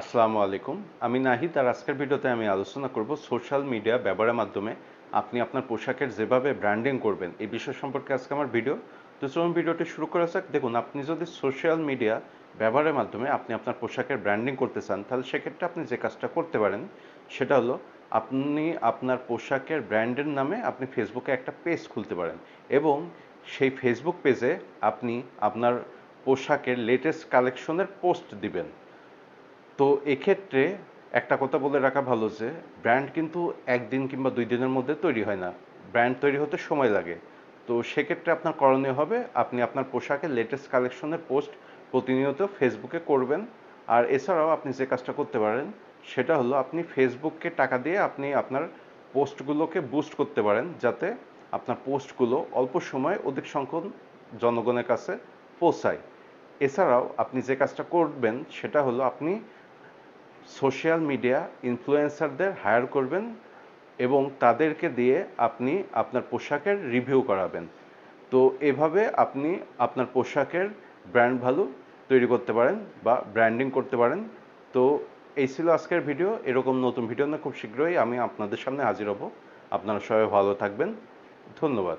আসসালামু আলাইকুম। আমি নাহিদ আর আজকের ভিডিওতে আমি আলোচনা করব সোশ্যাল মিডিয়া ব্যবহারের মাধ্যমে আপনি আপনার পোশাকের যেভাবে ব্র্যান্ডিং করবেন, এই বিষয় সম্পর্কে আজকে আমার ভিডিও। তো চলুন ভিডিওটি শুরু করা যাক। দেখুন, আপনি যদি সোশ্যাল মিডিয়া ব্যবহারের মাধ্যমে আপনি আপনার পোশাকের ব্র্যান্ডিং করতে চান, তাহলে সেক্ষেত্রে আপনি যে কাজটা করতে পারেন সেটা হলো আপনি আপনার পোশাকের ব্র্যান্ডের নামে আপনি ফেসবুকে একটা পেজ খুলতে পারেন এবং সেই ফেসবুক পেজে আপনি আপনার পোশাকের লেটেস্ট কালেকশনের পোস্ট দিবেন। তো এক্ষেত্রে একটা কথা বলে রাখা ভালো যে ব্র্যান্ড কিন্তু একদিন কিংবা দুই দিনের মধ্যে তৈরি হয় না। ব্র্যান্ড তৈরি হতে সময় লাগে। তো সেক্ষেত্রে আপনার করণীয় হবে, আপনি আপনার পোশাকের লেটেস্ট কালেকশনের পোস্ট প্রতিনিয়ত ফেসবুকে করবেন। আর এছাড়াও আপনি যে কাজটা করতে পারেন, সেটা হলো আপনি ফেসবুককে টাকা দিয়ে আপনি আপনার পোস্টগুলোকে বুস্ট করতে পারেন, যাতে আপনার পোস্টগুলো অল্প সময়ে অধিক সংখ্যক জনগণের কাছে পৌঁছায়। এছাড়াও আপনি যে কাজটা করবেন, সেটা হলো আপনি সোশ্যাল মিডিয়া ইনফ্লুয়েন্সারদের হায়ার করবেন এবং তাদেরকে দিয়ে আপনি আপনার পোশাকের রিভিউ করাবেন। তো এভাবে আপনি আপনার পোশাকের ব্র্যান্ড ভ্যালু তৈরি করতে পারেন বা ব্র্যান্ডিং করতে পারেন। তো এই ছিল আজকের ভিডিও এরকম নতুন ভিডিও না খুব শীঘ্রই আমি আপনাদের সামনে হাজির হব। আপনারা সবাই ভালো থাকবেন। ধন্যবাদ।